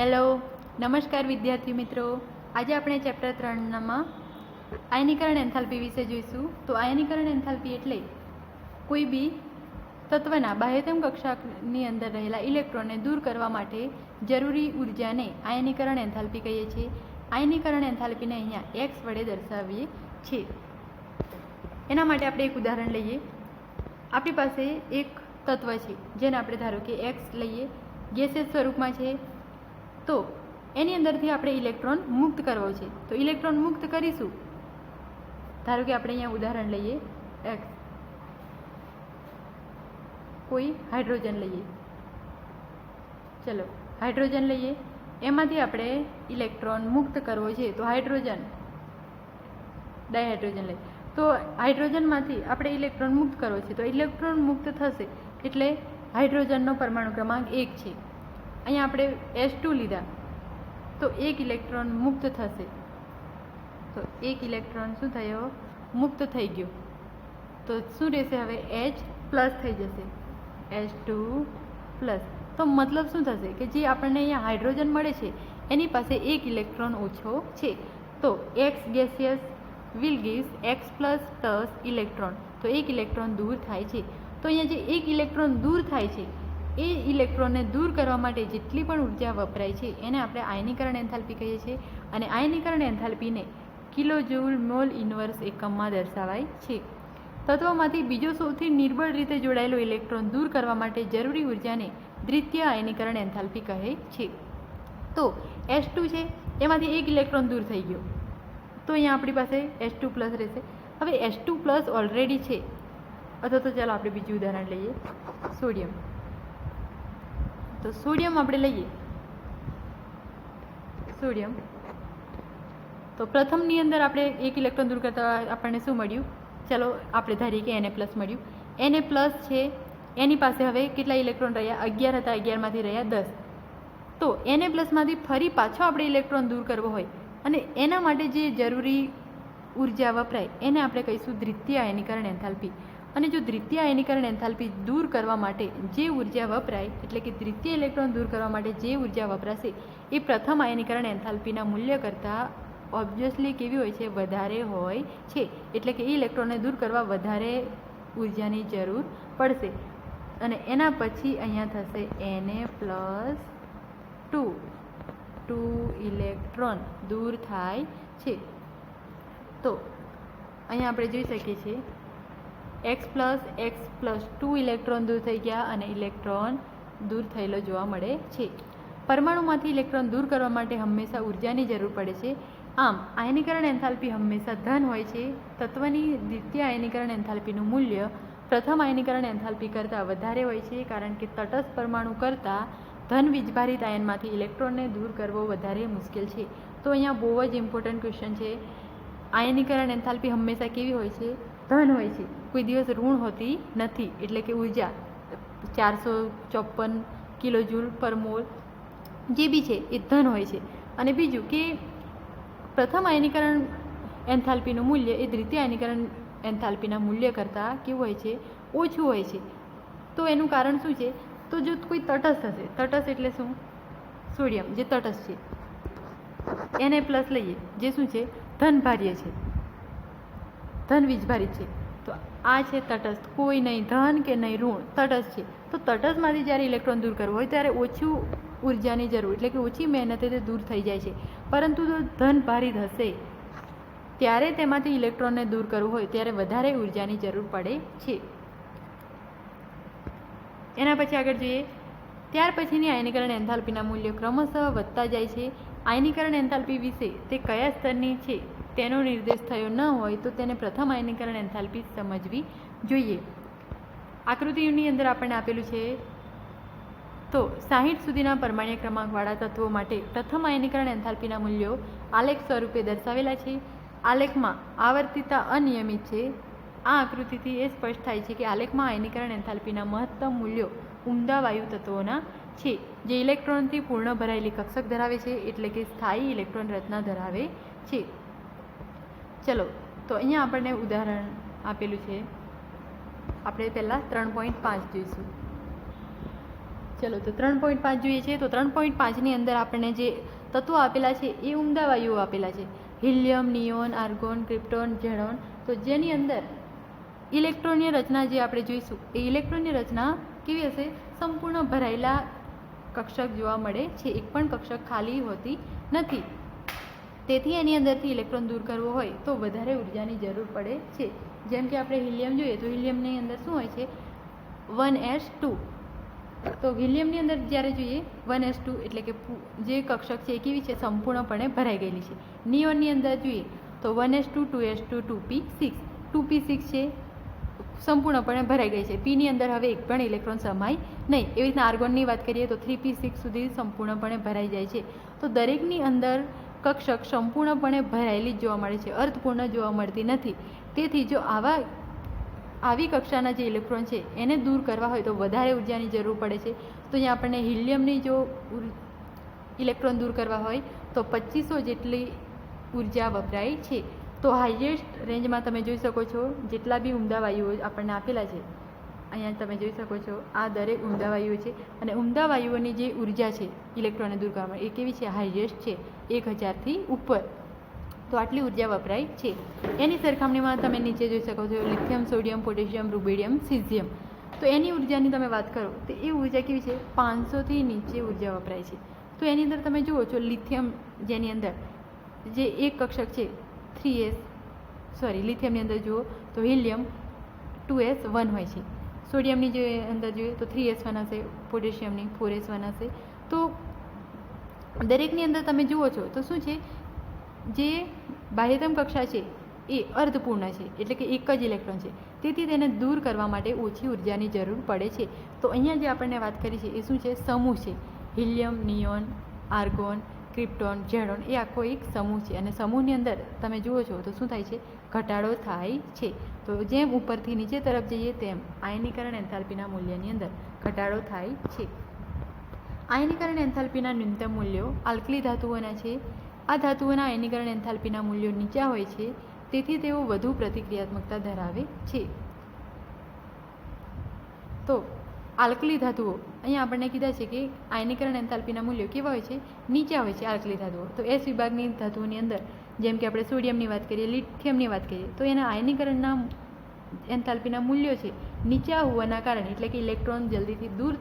Hello, નમસ્કાર વિદ્યાર્થી મિત્રો. આજે આપણે ચેપ્ટર ત્રણમાં આયનીકરણ એન્થાલ્પી વિશે જોઈશું. તો આયનીકરણ એન્થાલ્પી એટલે કોઈ બી તત્વના બાહ્યતમ કક્ષાની અંદર રહેલા ઇલેક્ટ્રોનને દૂર કરવા માટે જરૂરી ઉર્જાને આયનીકરણ એન્થાલ્પી કહીએ છીએ. આયનીકરણ એન્થાલ્પીને અહીંયા એક્સ વડે દર્શાવીએ છીએ. એના માટે આપણે એક ઉદાહરણ લઈએ. આપણી પાસે એક તત્વ છે, જેને આપણે ધારો કે એક્સ લઈએ. ગેસેસ સ્વરૂપમાં છે તો એની અંદરથી આપણે ઇલેક્ટ્રોન મુક્ત કરવો છે. તો ઇલેક્ટ્રોન મુક્ત કરીશું. ધારો કે આપણે અહીંયા ઉદાહરણ લઈએ. એક્સ કોઈ હાઇડ્રોજન લઈએ. ચલો, હાઇડ્રોજન લઈએ. એમાંથી આપણે ઇલેક્ટ્રોન મુક્ત કરવો છે, તો હાઇડ્રોજન. ડાયહાઇડ્રોજન લઈએ. તો હાઇડ્રોજનમાંથી આપણે ઇલેક્ટ્રોન મુક્ત કરવો છે, તો ઇલેક્ટ્રોન મુક્ત થશે. એટલે હાઇડ્રોજનનો પરમાણુ ક્રમાંક એક છે. અહીંયા આપણે એસ ટુ લીધા. તો એક ઇલેક્ટ્રોન મુક્ત થશે. તો એક ઇલેક્ટ્રોન શું થયો? મુક્ત થઈ ગયો. તો શું રહેશે હવે? એચ પ્લસ થઈ જશે. એચ ટુ પ્લસ તો મતલબ શું થશે કે જે આપણને અહીંયા હાઇડ્રોજન મળે છે, એની પાસે એક ઇલેક્ટ્રોન ઓછો છે. તો X gaseous will gives X plus plus electron. તો એક ઇલેક્ટ્રોન દૂર થાય છે. તો અહીંયા જે એક ઇલેક્ટ્રોન દૂર થાય છે એ ઇલેક્ટ્રોનને દૂર કરવા માટે જેટલી પણ ઊર્જા વપરાય છે, એને આપણે આયનીકરણ એન્થાલ્પી કહીએ છીએ. અને આયનીકરણ એન્થાલ્પીને કિલો જૂલ મોલ ઇન્વર્સ એકમમાં દર્શાવાય છે. તત્વમાંથી બીજો સૌથી નિર્બળ રીતે જોડાયેલો ઇલેક્ટ્રોન દૂર કરવા માટે જરૂરી ઉર્જાને દ્વિતીય આયનીકરણ એન્થાલ્પી કહે છે. તો એસ ટુ છે, એમાંથી એક ઇલેક્ટ્રોન દૂર થઈ ગયો. તો અહીંયા આપણી પાસે એસ ટુ પ્લસ રહેશે. હવે એસ ટુ પ્લસ ઓલરેડી છે. અથવા તો ચાલો આપણે બીજું ઉદાહરણ લઈએ. સોડિયમ. તો સોડિયમ આપણે લઈએ. સોડિયમ. તો પ્રથમની અંદર આપણે એક ઇલેક્ટ્રોન દૂર કરતા આપણને શું મળ્યું? ચલો, આપણે ધારીએ કે એને પ્લસ મળ્યું. એને પ્લસ છે, એની પાસે હવે કેટલા ઇલેક્ટ્રોન રહ્યા? અગિયાર હતા, અગિયારમાંથી રહ્યા દસ. તો એને પ્લસમાંથી ફરી પાછો આપણે ઇલેક્ટ્રોન દૂર કરવો હોય. અને એના માટે જે જરૂરી ઊર્જા વપરાય, એને આપણે કહીશું દ્વિતીય આયનીકરણ એન્થાલ્પી. અને જો દ્વિતીય આયનીકરણ એન્થાલ્પી દૂર કરવા માટે જે ઊર્જા વપરાય, એટલે કે દ્વિતીય ઇલેક્ટ્રોન દૂર કરવા માટે જે ઊર્જા વપરાશે, એ પ્રથમ આયનીકરણ એન્થાલ્પીના મૂલ્ય કરતાં ઓબ્વિયસલી કેવી હોય છે? વધારે હોય છે. એટલે કે એ ઇલેક્ટ્રોનને દૂર કરવા વધારે ઉર્જાની જરૂર પડશે. અને એના પછી અહીંયા થશે એને પ્લસ ટુ ટુ ઇલેક્ટ્રોન દૂર થાય છે. તો અહીંયા આપણે જોઈ શકીએ છીએ X plus X plus two electron દૂર થઈ ગયા અને ઇલેક્ટ્રોન દૂર થયેલો જોવા મળે છે. પરમાણુમાંથી ઇલેક્ટ્રોન દૂર કરવા માટે હંમેશા ઉર્જાની જરૂર પડે છે. આમ, આયનીકરણ એન્થાલ્પી હંમેશા ધન હોય છે. તત્વની દ્વિતીય આયનીકરણ એન્થાલ્પીનું મૂલ્ય પ્રથમ આયનીકરણ એન્થાલ્પી કરતાં વધારે હોય છે કારણ કે તટસ્થ પરમાણુ કરતાં ધન વીજભારિત આયનમાંથી ઇલેક્ટ્રોનને દૂર કરવો વધારે મુશ્કેલ છે. તો અહીંયા બહુ જ ઇમ્પોર્ટન્ટ ક્વેશ્ચન છે. આયનીકરણ એન્થાલ્પી હંમેશા કેવી હોય છે? ધન હોય છે. કોઈ દિવસ ઋણ હોતી નથી, એટલે કે ઊર્જા ચારસો ચોપન કિલો જૂલ પર મોલ, જે બી છે, એ ધન હોય છે. અને બીજું કે પ્રથમ આયનીકરણ એન્થાલ્પીનું મૂલ્ય, એ દ્વિતીય આયનીકરણ એન્થાલ્પીના મૂલ્ય કરતાં કેવું હોય છે, ઓછું હોય છે. તો એનું કારણ શું છે? તો જો કોઈ તટસ્થ હશે, તટસ્થ એટલે શું? સોડિયમ, જે તટસ્થ છે. એને પ્લસ લઈએ, જે શું છે? ધનભાર્ય છે. ધન વીજભારિત છે. આ છે તટસ્થ. કોઈ નહીં, ધન કે નહીં, ઋણ. તટસ્થ છે. તો તટસ્થમાંથી જ્યારે ઇલેક્ટ્રોન દૂર કરવું હોય ત્યારે ઓછું ઉર્જાની જરૂર, એટલે કે ઓછી મહેનતે તે દૂર થઈ જાય છે. પરંતુ જો ધન ભારિત હશે ત્યારે તેમાંથી ઇલેક્ટ્રોનને દૂર કરવું હોય, ત્યારે વધારે ઉર્જાની જરૂર પડે છે. એના પછી આગળ જોઈએ. ત્યાર પછીની આયનીકરણ એન્થાલ્પીના મૂલ્યો ક્રમશઃ વધતા જાય છે. આયનીકરણ એન્થાલ્પી વિશે તે કયા સ્તરની છે? તેનો નિર્દેશ થયો ન હોય તો તેને પ્રથમ આયનીકરણ એન્થાલ્પી સમજવી જોઈએ. આકૃતિની અંદર આપણને આપેલું છે, તો સાહીઠ સુધીના પરમાણ્ય ક્રમાંકવાળા તત્વો માટે પ્રથમ આયનીકરણ એન્થાલ્પીના મૂલ્યો આલેખ સ્વરૂપે દર્શાવેલા છે. આલેખમાં આવર્તિતા અનિયમિત છે. આ આકૃતિથી એ સ્પષ્ટ થાય છે કે આલેખમાં આયનીકરણ એન્થાલ્પીના મહત્તમ મૂલ્યો ઉમદા વાયુ તત્વોના છે, જે ઇલેક્ટ્રોનથી પૂર્ણ ભરાયેલી કક્ષક ધરાવે છે, એટલે કે સ્થાયી ઇલેક્ટ્રોન રચના ધરાવે છે. ચલો, તો અહીંયા આપણને ઉદાહરણ આપેલું છે. આપણે પહેલાં ત્રણ પોઈન્ટ પાંચ જોઈશું. ચલો, તો ત્રણ પોઈન્ટ પાંચ જોઈએ છે. તો ત્રણ પોઈન્ટ પાંચની અંદર આપણને જે તત્વો આપેલા છે એ ઉમદા વાયુઓ આપેલા છે. હિલિયમ, નિયોન, આર્ગોન, ક્રિપ્ટોન ઝેડોન તો જેની અંદર ઇલેક્ટ્રોનની રચના જે આપણે જોઈશું, એ ઇલેક્ટ્રોનની રચના કેવી હશે? સંપૂર્ણ ભરાયેલા કક્ષક જોવા મળે છે. એક પણ કક્ષક ખાલી હોતી નથી. તેથી એની અંદરથી ઇલેક્ટ્રોન દૂર કરવો હોય તો વધારે ઉર્જાની જરૂર પડે છે. જેમ કે આપણે હિલિયમ જોઈએ તો હિલિયમની અંદર શું હોય છે? One S two. તો હિલિયમની અંદર જ્યારે જોઈએ, વન એસ ટુ એટલે કે જે કક્ષક છે એ કેવી છે? સંપૂર્ણપણે ભરાઈ ગયેલી છે. નિયોનની અંદર જોઈએ તો one S two two S two two P six. Two P six છે, સંપૂર્ણપણે ભરાઈ ગઈ છે. પીની અંદર હવે એક પણ ઇલેક્ટ્રોન સમાય નહીં. એવી રીતના આર્ગોનની વાત કરીએ તો થ્રી પી સિક્સ સુધી સંપૂર્ણપણે ભરાઈ જાય છે. તો દરેકની અંદર કક્ષક સંપૂર્ણપણે ભરાયેલી જ જોવા મળે છે, અર્થપૂર્ણ જોવા મળતી નથી. તેથી જો આવા, આવી કક્ષાના જે ઇલેક્ટ્રોન છે, એને દૂર કરવા હોય તો વધારે ઉર્જાની જરૂર પડે છે. તો અહીંયા આપણને હિલિયમની જો ઇલેક્ટ્રોન દૂર કરવા હોય, તો પચીસો જેટલી ઊર્જા વપરાય છે. તો હાઈએસ્ટ રેન્જમાં તમે જોઈ શકો છો, જેટલા બી ઉમદા વાયુઓ આપણને આપેલા છે અહીંયા તમે જોઈ શકો છો, આ દરેક ઉમદા વાયુઓ છે અને ઉમદા વાયુઓની જે ઊર્જા છે, ઇલેક્ટ્રોનને દૂર કરવામાં એ કેવી છે? હાઈએસ્ટ છે, એક હજારથી ઉપર. તો આટલી ઊર્જા વપરાય છે. એની સરખામણીમાં તમે નીચે જોઈ શકો છો, lithium, sodium, potassium rubidium caesium. તો એની ઉર્જાની તમે વાત કરો, તો એ ઊર્જા કેવી છે? પાંચસોથી નીચે ઊર્જા વપરાય છે. તો એની અંદર તમે જુઓ છો, લિથિયમ જેની અંદર જે એક કક્ષક છે, થ્રી એસ, સોરી, લિથિયમની અંદર જુઓ તો હિલિયમ ટુ એસ વન હોય છે. સોડિયમની જે અંદર જોઈએ તો થ્રી એસ વન હશે, પોટેશિયમની ફોર એસ વન હશે. તો દરેકની અંદર તમે જુઓ છો, તો શું છે? જે બાહ્યતમ કક્ષા છે એ અર્ધપૂર્ણ છે, એટલે કે એક જ ઇલેક્ટ્રોન છે. તેથી તેને દૂર કરવા માટે ઓછી ઉર્જાની જરૂર પડે છે. તો અહીંયા જે આપણને વાત કરી છે એ શું છે? સમૂહ છે. હિલિયમ, નિયોન, આર્ગોન, ક્રિપ્ટોન ઝેડોન એ આખો એક સમૂહ છે. અને સમૂહની અંદર તમે જુઓ છો તો શું થાય છે? ઘટાડો થાય છે. તો જેમ ઉપરથી નીચે તરફ જઈએ તેમ આયનીકરણ એન્થાલ્પીના મૂલ્યની અંદર ઘટાડો થાય છે. આયનીકરણ એન્થાલ્પીના ન્યૂનતમ મૂલ્યો આલ્કલી ધાતુઓના છે. આ ધાતુઓના આયનીકરણ એન્થાલ્પીના મૂલ્યો નીચા હોય છે, તેથી તેઓ વધુ પ્રતિક્રિયાત્મકતા ધરાવે છે. તો આલ્કલી ધાતુઓ, અહીંયા આપણને કીધા છે કે આયનીકરણ એન્થાલ્પીના મૂલ્યો કેવા હોય છે? નીચા હોય છે આલ્કલી ધાતુઓ. તો એસ વિભાગની ધાતુઓની અંદર જેમ કે આપણે સોડિયમની વાત કરીએ, લિથિયમની વાત કરીએ, તો એના આયનીકરણના એન્થાલ્પીના મૂલ્યો છે નીચા હોવાના કારણે, એટલે કે ઇલેક્ટ્રોન જલ્દીથી દૂર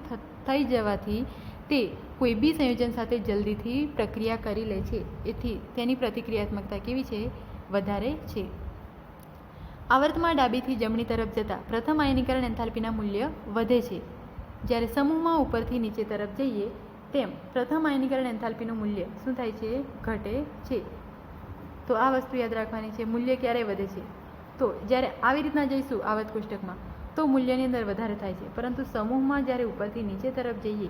થઈ જવાથી તે કોઈ બી સંયોજન સાથે જલ્દીથી પ્રક્રિયા કરી લે છે. એથી તેની પ્રતિક્રિયાત્મકતા કેવી છે? વધારે છે. આવર્તમાં ડાબીથી જમણી તરફ જતાં પ્રથમ આયનીકરણ એન્થાલ્પીના મૂલ્ય વધે છે. જ્યારે સમૂહમાં ઉપરથી નીચે તરફ જઈએ, તેમ પ્રથમ આયનીકરણ એન્થાલ્પીનું મૂલ્ય શું થાય છે? ઘટે છે. તો આ વસ્તુ યાદ રાખવાની છે. મૂલ્ય ક્યારે વધે છે. તો જ્યારે આવી રીતના જઈશું આવત કોષ્ટકમાં, તો મૂલ્યની અંદર વધારે થાય છે. પરંતુ સમૂહમાં જ્યારે ઉપરથી નીચે તરફ જઈએ,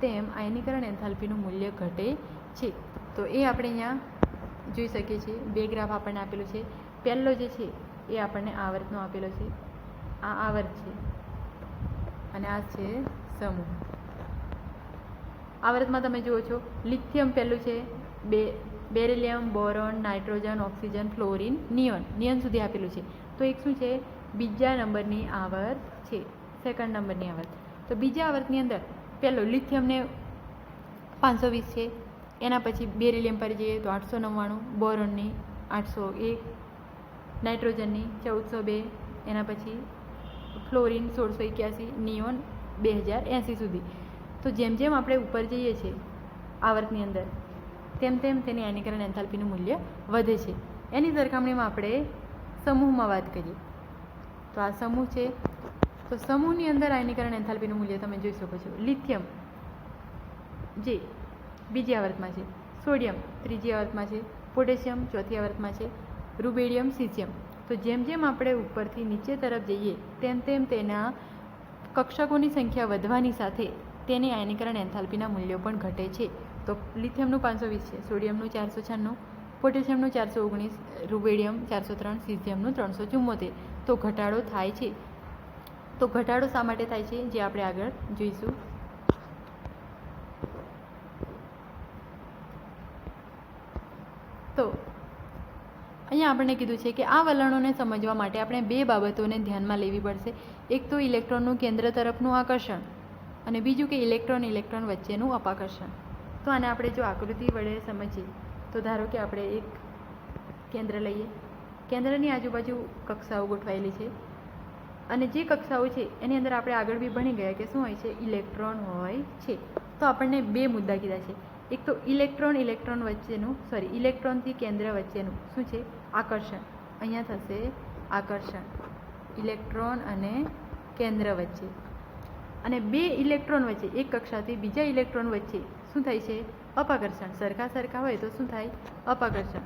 તેમ આયનીકરણ એન્થાલ્પીનું મૂલ્ય ઘટે છે. તો એ આપણે અહીંયા જોઈ શકીએ છીએ. બે ગ્રાફ આપણને આપેલો છે. પહેલો જે છે, એ આપણને આવર્તનો આપેલો છે. આ આવર્ત છે. અને આ છે સમૂહ. આવર્તમાં તમે જુઓ છો, લિથિયમ પહેલું છે, બે beryllium, boron, nitrogen, oxygen, fluorine, neon. Neon સુધી આપેલું છે. તો એક શું છે? બીજા નંબરની આવર્ત છે. સેકન્ડ નંબરની આવર્ત. તો બીજા આવર્તની અંદર પહેલો લિથિયમને પાંચસો વીસ છે. એના પછી બેરિલિયમ પર જઈએ તો આઠસો નવ્વાણું, બોરોનની આઠસો એક, નાઇટ્રોજનની ચૌદસો બે, એના પછી ફ્લોરિન સોળસો એક્યાસી, નિયોન બે હજાર એંસી સુધી. તો જેમ જેમ આપણે ઉપર જઈએ છીએ આવર્તની અંદર તેમ તેમ તેની આયનીકરણ એન્થાલ્પીનું મૂલ્ય વધે છે. એની સરખામણીમાં આપણે સમૂહમાં વાત કરીએ. તો આ સમૂહ છે. તો સમૂહની અંદર આયનીકરણ એન્થાલ્પીનું મૂલ્ય તમે જોઈ શકો છો. લિથિયમ જે બીજી આવર્તમાં છે. સોડિયમ ત્રીજી આવર્તમાં છે. પોટેશિયમ ચોથી આવર્તમાં છે. રૂબેડિયમ સિઝિયમ તો જેમ જેમ આપણે ઉપરથી નીચે તરફ જઈએ, તેમ તેમ તેના કક્ષકોની સંખ્યા વધવાની સાથે તેની આયનીકરણ એન્થાલ્પીના મૂલ્યો પણ ઘટે છે. તો લિથિયમનું પાંચસો વીસ છે, સોડિયમનું ચારસો છન્નું, પોટેશિયમનું ચારસો ઓગણીસ રૂબેડિયમ ચારસો ત્રણ, સિઝિયમનું ત્રણસો ચુમ્મોતેર તો ઘટાડો થાય છે. તો ઘટાડો શા માટે થાય છે? જે આપણે આગળ જોઈશું. તો અહીંયા આપણે કીધું છે કે આ વલણોને સમજવા માટે આપણે બે બાબતોને ધ્યાનમાં લેવી પડશે. એક તો ઇલેક્ટ્રોનનું કેન્દ્ર તરફનું આકર્ષણ અને બીજું કે ઇલેક્ટ્રોન ઇલેક્ટ્રોન વચ્ચેનું અપાકર્ષણ. તો આને આપણે જો આકૃતિ વડે સમજીએ, તો ધારો કે આપણે એક કેન્દ્ર લઈએ. કેન્દ્રની આજુબાજુ કક્ષાઓ ગોઠવાયેલી છે. અને જે કક્ષાઓ છે, એની અંદર આપણે આગળ બી ભણી ગયા કે શું હોય છે, ઇલેક્ટ્રોન હોય છે. તો આપણને બે મુદ્દા કીધા છે. એક તો ઇલેક્ટ્રોન ઇલેક્ટ્રોન વચ્ચેનું સોરી ઇલેક્ટ્રોનથી કેન્દ્ર વચ્ચેનું શું છે? આકર્ષણ. અહીંયા થશે આકર્ષણ. ઇલેક્ટ્રોન અને કેન્દ્ર વચ્ચે. અને બે ઇલેક્ટ્રોન વચ્ચે, એક કક્ષાથી બીજા ઇલેક્ટ્રોન વચ્ચે શું થાય છે અપાકર્ષણ સરખા સરખા હોય તો શું થાય અપાકર્ષણ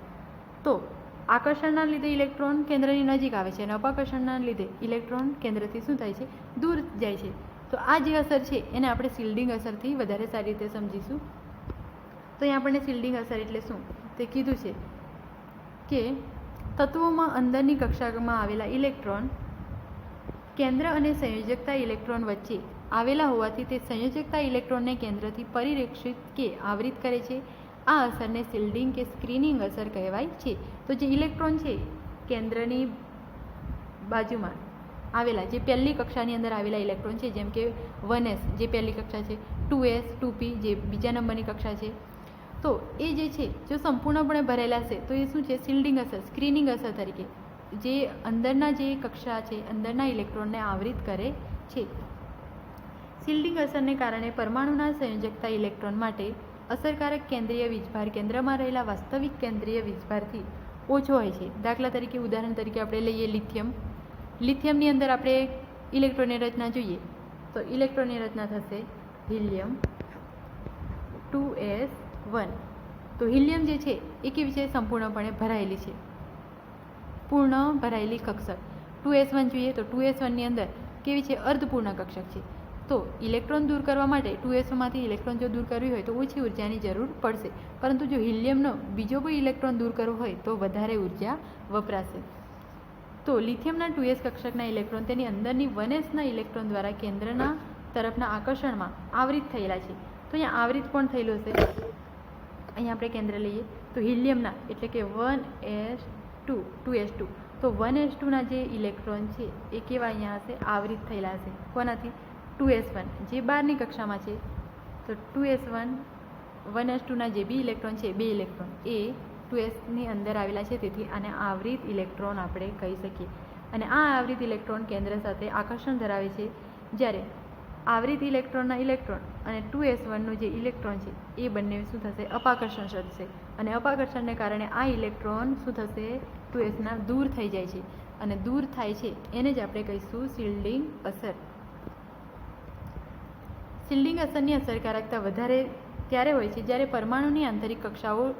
તો આકર્ષણના લીધે ઇલેક્ટ્રોન કેન્દ્રની નજીક આવે છે અને અપાકર્ષણના લીધે ઇલેક્ટ્રોન કેન્દ્રથી શું થાય છે દૂર જાય છે તો આ જે અસર છે એને આપણે શિલ્ડિંગ અસરથી વધારે સારી રીતે સમજીશું. તો અહીં આપણને શિલ્ડિંગ અસર એટલે શું? તે કીધું છે કે તત્વોમાં અંદરની કક્ષામાં આવેલા ઇલેક્ટ્રોન કેન્દ્ર અને સંયોજકતા ઇલેક્ટ્રોન વચ્ચે આવેલા હોવાથી તે સંયોજકતા ઇલેક્ટ્રોનને કેન્દ્રથી પરિરક્ષિત કે આવરિત કરે છે. આ અસરને શિલ્ડિંગ કે સ્ક્રીનિંગ અસર કહેવાય છે. તો જે ઇલેક્ટ્રોન છે, કેન્દ્રની બાજુમાં આવેલા, જે પહેલી કક્ષાની અંદર આવેલા ઇલેક્ટ્રોન છે, જેમ કે વન એસ, જે પહેલી કક્ષા છે, ટુ એસ, ટુ પી, જે બીજા નંબરની કક્ષા છે. તો એ જે છે, જો સંપૂર્ણપણે ભરેલા છે, તો એ શું છે? શિલ્ડિંગ અસર, સ્ક્રીનિંગ અસર તરીકે, જે અંદરના જે કક્ષા છે, અંદરના ઇલેક્ટ્રોનને આવરિત કરે છે. શિલ્ડિંગ અસરને કારણે પરમાણુના સંયોજકતા ઇલેક્ટ્રોન માટે અસરકારક કેન્દ્રીય વીજભાર કેન્દ્રમાં રહેલા વાસ્તવિક કેન્દ્રીય વીજભારથી ઓછો હોય છે. દાખલા તરીકે, ઉદાહરણ તરીકે આપણે લઈએ લિથિયમ. લિથિયમની અંદર આપણે ઇલેક્ટ્રોનની રચના જોઈએ. તો ઇલેક્ટ્રોનની રચના થશે હિલિયમ ટુ એસ વન. તો હિલિયમ જે છે, એ કેવી છે? સંપૂર્ણપણે ભરાયેલી છે. પૂર્ણ ભરાયેલી કક્ષક. ટુ એસ વન જોઈએ તો ટુ એસ વનની અંદર કેવી છે? અર્ધપૂર્ણ કક્ષક છે. તો ઇલેક્ટ્રોન દૂર કરવા માટે ટુ એસમાંથી ઇલેક્ટ્રોન જો દૂર કરવી હોય તો ઓછી ઉર્જાની જરૂર પડશે. પરંતુ જો હિલિયમનો બીજો કોઈ ઇલેક્ટ્રોન દૂર કરવો હોય તો વધારે ઊર્જા વપરાશે. તો લિથિયમના ટુ એસ કક્ષકના ઇલેક્ટ્રોન તેની અંદરની વન એસના ઇલેક્ટ્રોન દ્વારા કેન્દ્રના તરફના આકર્ષણમાં આવરિત થયેલા છે. તો અહીંયા આવરિત પણ થયેલું હશે? અહીંયા આપણે કેન્દ્ર લઈએ. તો હિલિયમના, એટલે કે one S two two S two. તો વન એસ ટુના જે ઇલેક્ટ્રોન છે એ કેવા અહીંયા હશે? આવરિત થયેલા હશે. કોનાથી? Two S one. જે બારની કક્ષામાં છે, તો two S one one S ટુના જે બી ઇલેક્ટ્રોન છે બે ઇલેક્ટ્રોન. એ ટુ એસની અંદર આવેલા છે, તેથી આને આવરિત ઇલેક્ટ્રોન આપણે કહી શકીએ. અને આ આવરિત ઇલેક્ટ્રોન કેન્દ્ર સાથે આકર્ષણ ધરાવે છે. જ્યારે આવરિત ઇલેક્ટ્રોનના ઇલેક્ટ્રોન અને ટુ એસ વનનું જે ઇલેક્ટ્રોન છે, એ બંને શું થશે? અપાકર્ષણ સર્જશે અને અપાકર્ષણને કારણે આ ઇલેક્ટ્રોન શું થશે? ટુ એસના દૂર થઈ જાય છે. અને દૂર થાય છે. એને જ આપણે કહીશું શિલ્ડિંગ અસર. શિલ્ડિંગ અસરની અસરકારકતા વધારે ત્યારે હોય છે જ્યારે પરમાણુની આંતરિક કક્ષાઓ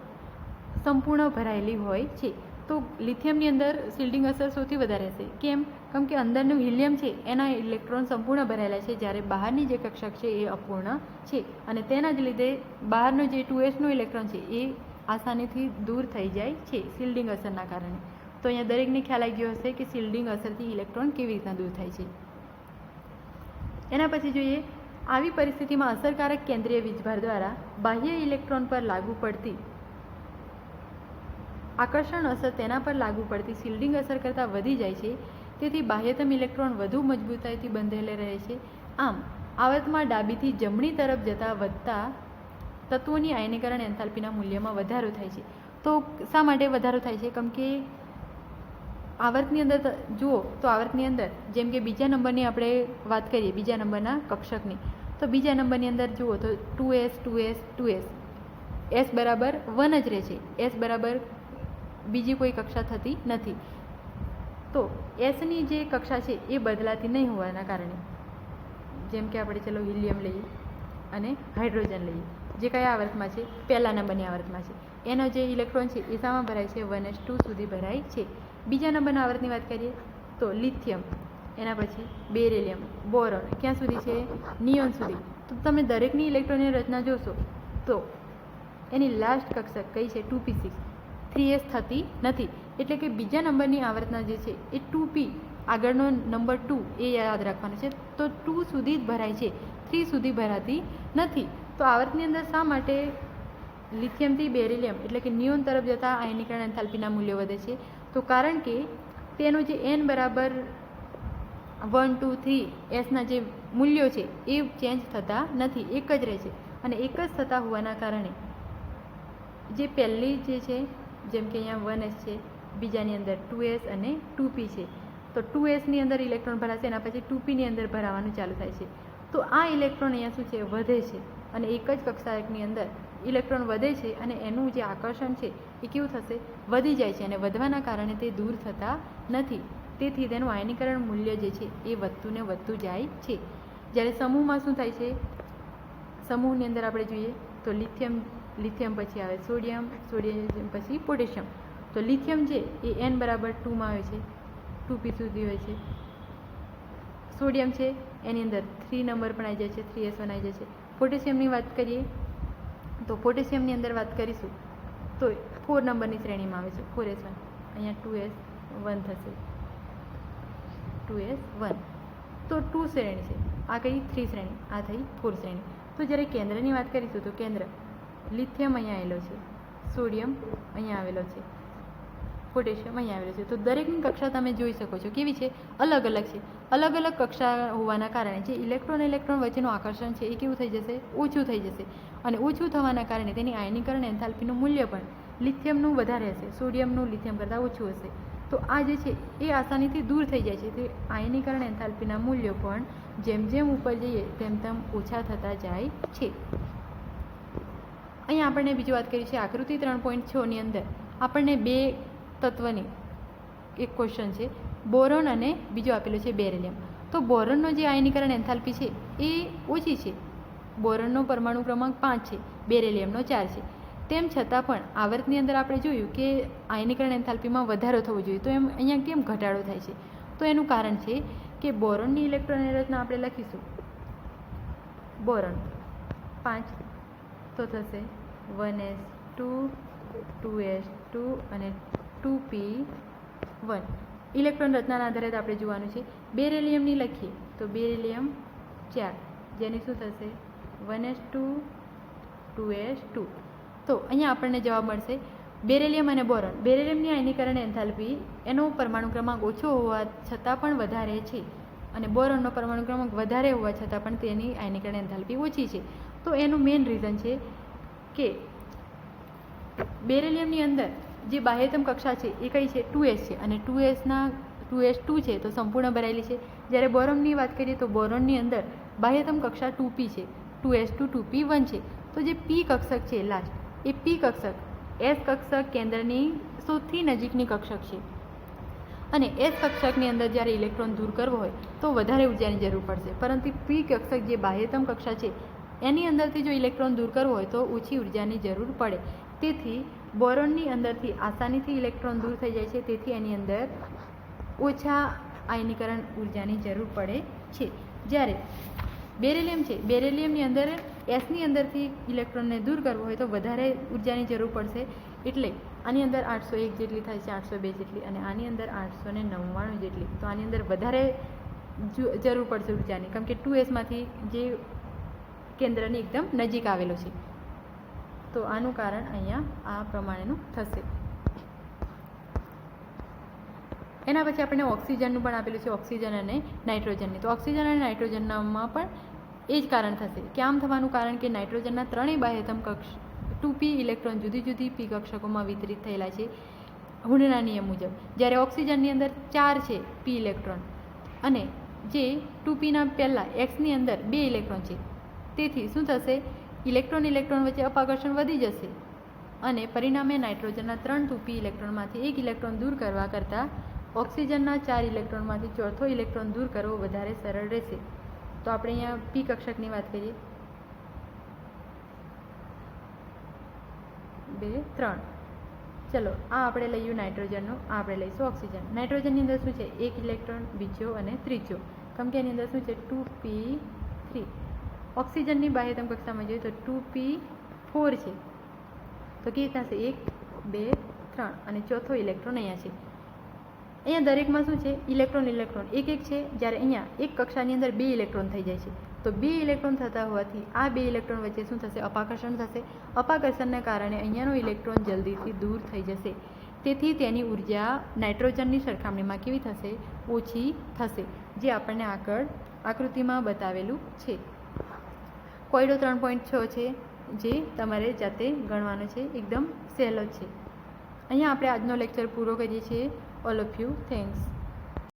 સંપૂર્ણ ભરાયેલી હોય છે. તો લિથિયમની અંદર શિલ્ડિંગ અસર સૌથી વધારે હશે. કેમ? કેમ કે અંદરનું હિલિયમ છે, એના ઇલેક્ટ્રોન સંપૂર્ણ ભરાયેલા છે, જ્યારે બહારની જે કક્ષક છે એ અપૂર્ણ છે. અને તેના જ લીધે બહારનો જે ટુ એસનો ઇલેક્ટ્રોન છે એ આસાનીથી દૂર થઈ જાય છે શિલ્ડિંગ અસરના કારણે. તો અહીંયા દરેકને ખ્યાલ આવી ગયો હશે કે શિલ્ડિંગ અસરથી ઇલેક્ટ્રોન કેવી રીતના દૂર થાય છે. એના પછી જોઈએ આવી પરિસ્થિતિમાં અસરકારક કેન્દ્રીય વીજભાર દ્વારા બાહ્ય ઇલેક્ટ્રોન પર લાગુ પડતી આકર્ષણ અસર તેના પર લાગુ પડતી શિલ્ડિંગ અસર કરતાં વધી જાય છે. તેથી બાહ્યતમ ઇલેક્ટ્રોન વધુ મજબૂતાઈથી બંધેલે રહે છે. આમ આવતમાં ડાબીથી જમણી તરફ જતાં વધતા તત્વોની આયનીકરણ એન્થાલ્પીના મૂલ્યમાં વધારો થાય છે. તો શા માટે વધારો થાય છે? કેમ કે આવર્તની અંદર જુઓ, તો આવર્તની અંદર, જેમ કે બીજા નંબરની આપણે વાત કરીએ, બીજા નંબરના કક્ષકની તો બીજા નંબરની અંદર જુઓ તો two S two S two S S બરાબર વન જ રહે છે. એસ બરાબર બીજી કોઈ કક્ષા થતી નથી. તો એસની જે કક્ષા છે એ બદલાતી નહીં હોવાના કારણે. જેમ કે આપણે ચલો હિલિયમ લઈએ અને હાઇડ્રોજન લઈએ. જે કયા આવર્તમાં છે? પહેલા નંબરની આવર્તમાં છે. એનો જે ઇલેક્ટ્રોન છે એ સામાં ભરાય છે? વન એસ ટુ સુધી ભરાય છે. બીજા નંબરના આવર્તની વાત કરીએ તો લિથિયમ. એના પછી બેરેલિયમ, બોરોન, ક્યાં સુધી છે? નિયોન સુધી. તો તમે દરેકની ઇલેક્ટ્રોનની રચના જોશો તો એની લાસ્ટ કક્ષક કઈ છે? Two p six. Three s થતી નથી. એટલે કે બીજા નંબરની આવર્તના જે છે એ ટુ પી, આગળનો નંબર ટુ એ યાદ રાખવાનો છે. તો ટુ સુધી જ ભરાય છે. થ્રી સુધી ભરાતી નથી. તો આવર્તની અંદર શા માટે લિથિયમથી બેરિલિયમ, એટલે કે નિયોન તરફ જતાં આયનીકરણ એન્થાલ્પીના મૂલ્યો વધે છે? તો કારણ કે તેનો જે એન બરાબર વન, ટુ, થ્રી, એસના જે મૂલ્યો છે, એ ચેન્જ થતા નથી. એક જ રહે છે. અને એક જ થતા હોવાના કારણે જે પહેલી જે છે, જેમ કે અહીંયા વન એસ છે, બીજાની અંદર ટુ એસ અને ટુ પી છે. તો ટુ એસની અંદર ઇલેક્ટ્રોન ભરાશે, એના પછી ટુ પીની અંદર ભરાવાનું ચાલુ થાય છે. તો આ ઇલેક્ટ્રોન અહીંયા શું છે, વધે છે. અને એક જ કક્ષાની અંદર ઇલેક્ટ્રોન વધે છે અને એનું જે આકર્ષણ છે, એ કેવું થશે? વધી જાય છે. અને વધવાના કારણે તે દૂર થતા નથી. તેથી તેનું આયનીકરણ મૂલ્ય જે છે એ વધતું ને વધતું જાય છે. જ્યારે સમૂહમાં શું થાય છે? સમૂહની અંદર આપણે જોઈએ તો લિથિયમ લિથિયમ પછી આવે સોડિયમ સોડિયમ પછી પોટેશિયમ. તો લિથિયમ છે એ એન બરાબર ટુમાં આવે છે. ટુ પી સુધી હોય છે. સોડિયમ છે એની અંદર થ્રી નંબર પણ આવી જાય છે થ્રી એસ વન આવી જાય છે. પોટેશિયમની વાત કરીએ તો પોટેશિયમની અંદર વાત કરીશું તો ફોર નંબરની શ્રેણીમાં આવે છે ફોર એસ વન અહીંયા ટુ એસ વન થશે. Two s one. તો ટુ શ્રેણી છે. આ કઈ થ્રી શ્રેણી, આ થઈ ફોર શ્રેણી. તો જ્યારે કેન્દ્રની વાત કરીશું તો કેન્દ્ર લિથિયમ અહીંયા આવેલો છે, સોડિયમ અહીંયા આવેલો છે, પોટેશિયમ અહીંયા આવેલો છે. તો દરેકની કક્ષા તમે જોઈ શકો છો કેવી છે? અલગ અલગ છે. અલગ અલગ કક્ષા હોવાના કારણે જે ઇલેક્ટ્રોન ઇલેક્ટ્રોન વચ્ચેનું આકર્ષણ છે એ કેવું થઈ જશે? ઓછું થઈ જશે. અને ઓછું થવાના કારણે તેની આયનીકરણ એન્થાલ્પીનું મૂલ્ય પણ લિથિયમનું વધારે હશે. સોડિયમનું લિથિયમ કરતાં ઓછું હશે. તો આ જે છે, એ આસાનીથી દૂર થઈ જાય છે. તે આયનીકરણ એન્થાલ્પીના મૂલ્યો પણ જેમ જેમ ઉપર જઈએ, તેમ તેમ ઓછા થતા જાય છે. અહીંયા આપણને બીજી વાત કરી છે, આકૃતિ ત્રણ પોઈન્ટ છની અંદર આપણને બે તત્વની એક ક્વેશ્ચન છે, બોરોન અને બીજો આપેલો છે, બેરેલિયમ. તો બોરોનનો જે આયનીકરણ એન્થાલ્પી છે, એ ઓછી છે. બોરોનનો પરમાણુ ક્રમાંક પાંચ છે, બેરેલિયમનો ચાર છે. તેમ છતાં પણ આવર્તની અંદર આપણે જોયું કે આયનીકરણ એન્થાલ્પીમાં વધારો થવો જોઈએ. તો એમ અહીંયા કેમ ઘટાડો થાય છે? તો એનું કારણ છે કે બોરોનની ઇલેક્ટ્રોનની રચના આપણે લખીશું. બોરોન પાંચ તો થશે one s two two s two અને ટુ પી વન. ઇલેક્ટ્રોન રચનાના આધારે આપણે જોવાનું છે. બેરેલિયમની લખીએ તો બેરેલિયમ ચાર. જેની શું થશે? One s two two s two. તો અહીંયા આપણને જવાબ મળશે. બેરેલિયમ અને બોરોન. બેરેલિયમની આયનીકરણ એન્થાલ્પી એનો પરમાણુ ક્રમાંક ઓછો હોવા છતાં પણ વધારે છે અને બોરોનનો પરમાણુ ક્રમાંક વધારે હોવા છતાં પણ તેની આયનીકરણ એન્થાલ્પી ઓછી છે. તો એનું મેઇન રીઝન છે કે બેરેલિયમની અંદર જે બાહ્યતમ કક્ષા છે એ કઈ છે? ટુ એસ છે અને ટુ એસના ટુ એસ ટુ છે તો સંપૂર્ણ ભરાયેલી છે. જ્યારે બોરોનની વાત કરીએ તો બોરોનની અંદર બાહ્યતમ કક્ષા ટુ પી છે. Two s two two p one છે. તો જે પી કક્ષક છે લાસ્ટ એ પી કક્ષક. એસ કક્ષક કેન્દ્રની સૌથી નજીકની કક્ષક છે. અને એસ કક્ષકની અંદર જ્યારે ઇલેક્ટ્રોન દૂર કરવો હોય તો વધારે ઉર્જાની જરૂર પડશે. પરંતુ પી કક્ષક જે બાહ્યતમ કક્ષા છે, એની અંદરથી જો ઇલેક્ટ્રોન દૂર કરવો હોય તો ઓછી ઉર્જાની જરૂર પડે. તેથી બોરોનની અંદરથી આસાનીથી ઇલેક્ટ્રોન દૂર થઈ જાય છે. તેથી એની અંદર ઓછા આયનીકરણ ઊર્જાની જરૂર પડે છે. જ્યારે બેરેલિયમ છે. બેરેલિયમની અંદર એસની અંદરથી ઇલેક્ટ્રોનને દૂર કરવો હોય તો વધારે ઉર્જાની જરૂર પડશે. એટલે આની અંદર આઠસો એક જેટલી થાય છે, આઠસો બે જેટલી અને આની અંદર આઠસો ને નવ્વાણું જેટલી. તો આની અંદર વધારે જરૂર પડશે ઉર્જાની. કેમ કે ટુ એસમાંથી જે કેન્દ્રની એકદમ નજીક આવેલો છે. તો આનું કારણ અહીંયા આ પ્રમાણેનું થશે. એના પછી આપણને ઓક્સિજનનું પણ આપેલું છે, ઓક્સિજન અને નાઇટ્રોજનની. તો ઓક્સિજન અને નાઇટ્રોજનનામાં પણ એ જ કારણ થશે. કે આમ થવાનું કારણ કે નાઇટ્રોજનના ત્રણેય બાહ્યતમ કક્ષ ટુ પી ઇલેક્ટ્રોન જુદી જુદી પી કક્ષકોમાં વિતરિત થયેલા છે. હુંડના નિયમ મુજબ, જ્યારે ઓક્સિજનની અંદર ચાર છે, પી ઇલેક્ટ્રોન, અને જે ટુ પીના પહેલાં એક્સની અંદર બે ઇલેક્ટ્રોન છે, તેથી શું થશે? ઇલેક્ટ્રોન ઇલેક્ટ્રોન વચ્ચે અપાકર્ષણ વધી જશે અને પરિણામે નાઇટ્રોજનના ત્રણ ટુપી ઇલેક્ટ્રોનમાંથી એક ઇલેક્ટ્રોન દૂર કરવા કરતાં ઓક્સિજનના ચાર ઇલેક્ટ્રોનમાંથી ચોથો ઇલેક્ટ્રોન દૂર કરવો વધારે સરળ રહેશે. તો આપણે અહીંયા પી કક્ષકની વાત કરીએ. બે, ત્રણ. ચલો, આ આપણે લઈએ નાઇટ્રોજનનું, આ આપણે લઈશું ઓક્સિજન. નાઇટ્રોજનની અંદર શું છે? એક ઇલેક્ટ્રોન, બીજો અને ત્રીજો. કેમ કે એની અંદર શું છે? Two p three. ઓક્સિજનની બાહ્યતમ કક્ષામાં જોઈએ તો ટુ પી ફોર છે. તો કેવી થશે એક, બે, ત્રણ. અને ચોથો ઇલેક્ટ્રોન અહીંયા છે. અહીંયા દરેકમાં શું છે? Electron electron. એક એક છે. જ્યારે અહીંયા એક કક્ષાની અંદર બે ઇલેક્ટ્રોન થઈ જાય છે. તો બે ઇલેક્ટ્રોન થતા હોવાથી આ બે ઇલેક્ટ્રોન વચ્ચે શું થશે? અપાકર્ષણ થશે. અપાકર્ષણને કારણે અહીંયાનો ઇલેક્ટ્રોન જલ્દીથી દૂર થઈ જશે. તેથી તેની ઊર્જા નાઇટ્રોજનની સરખામણીમાં કેવી થશે? ઓછી થશે, જે આપણને આગળ આકૃતિમાં બતાવેલું છે. કોયડો ત્રણ પોઈન્ટ છ છે, જે તમારે જાતે ગણવાનો છે. એકદમ સહેલો છે. અહીંયા આપણે આજનો લેક્ચર પૂરો કરીએ છીએ. all of you. Thanks.